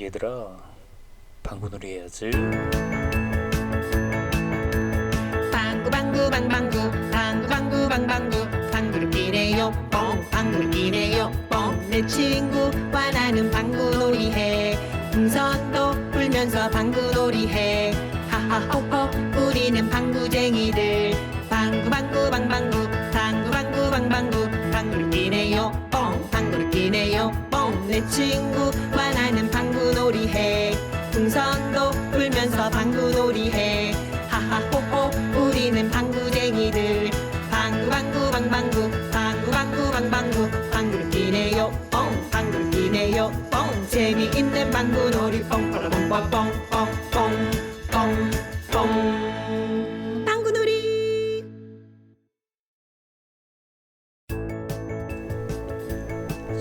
얘들아 방구놀이 해야지. 방구 방구 방방구. 방구 방구 방방구. 방구를 끼네요. 뻥. 방구를 끼네요. 뻥내 친구와 나는 방구놀이 해. 풍선도 불면서 방구놀이 해. 하하호호. 우리는 방구쟁이들. 방구 방구 방방구. 방구 방구 방방구. 방구를 끼네요. 뻥. 방구를 끼네요. 뻥내 친구와 나는 방구놀이 해. 풍선도 불면서 방구놀이 해. 하하호호 우리는 방구쟁이들. 방구 방구 방방구. 방구 방구 방방구. 방구를 끼네요. 뻥. 방구를 끼네요. 뻥. 재미있는 방구놀이. 뻥뻥뻥뻥뻥뻥뻥 방구놀이.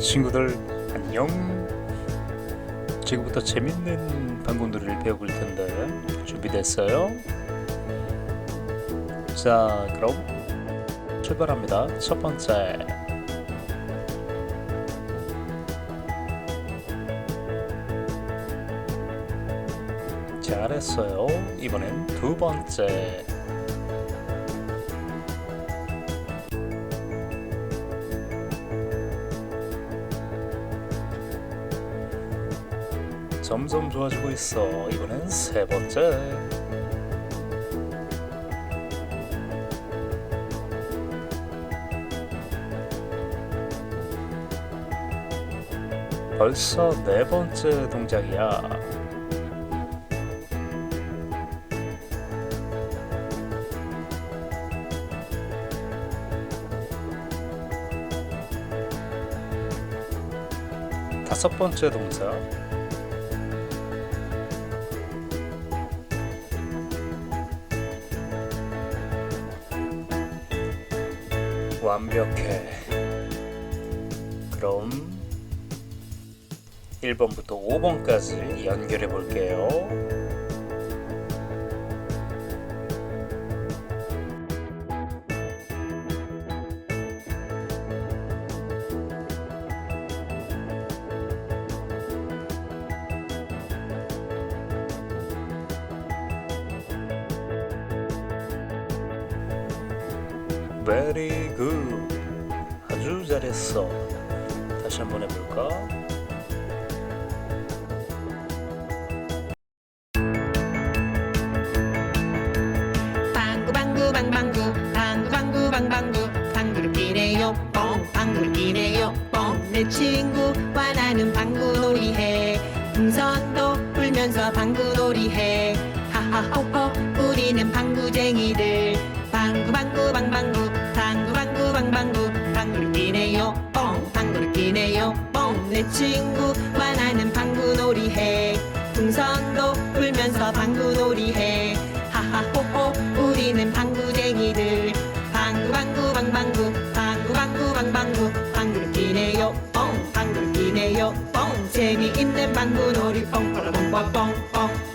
친구들 안녕 지금부터 재밌는 방구놀이를 배워볼 텐데 준비됐어요? 자 그럼 출발합니다. 첫 번째. 잘했어요. 이번엔 두 번째 점점 좋아지고 있어. 이번엔 세 번째. 벌써 네 번째 동작이야. 다섯 번째 동작. 완벽해. 그럼 1번부터 5번까지 연결해 볼게요. Very good. 아주 잘했어. 다시 한번 해볼까? 방구 방구 방방구 방구 방구 방방구 방구를 끼네요 뻥 방구를 끼네요 뻥내 친구와 나는 방구놀이 해 풍선도 불면서 방구놀이 해 하하호호 우리는 방구쟁이들 방구 방구 방방구 방구 방구 방방구 방구를 끼네요 뻥 방구를 끼네요 뻥내 친구와 나는 방구놀이 해 풍선도 불면서 방구놀이 해 하하호호 우리는 방구쟁이들 방구 방구 방방구 방구 방구 방방구 방구를 끼네요 뻥 방구를 끼네요 뻥 재미있는 방구놀이 뻥뻥뻥뻥뻥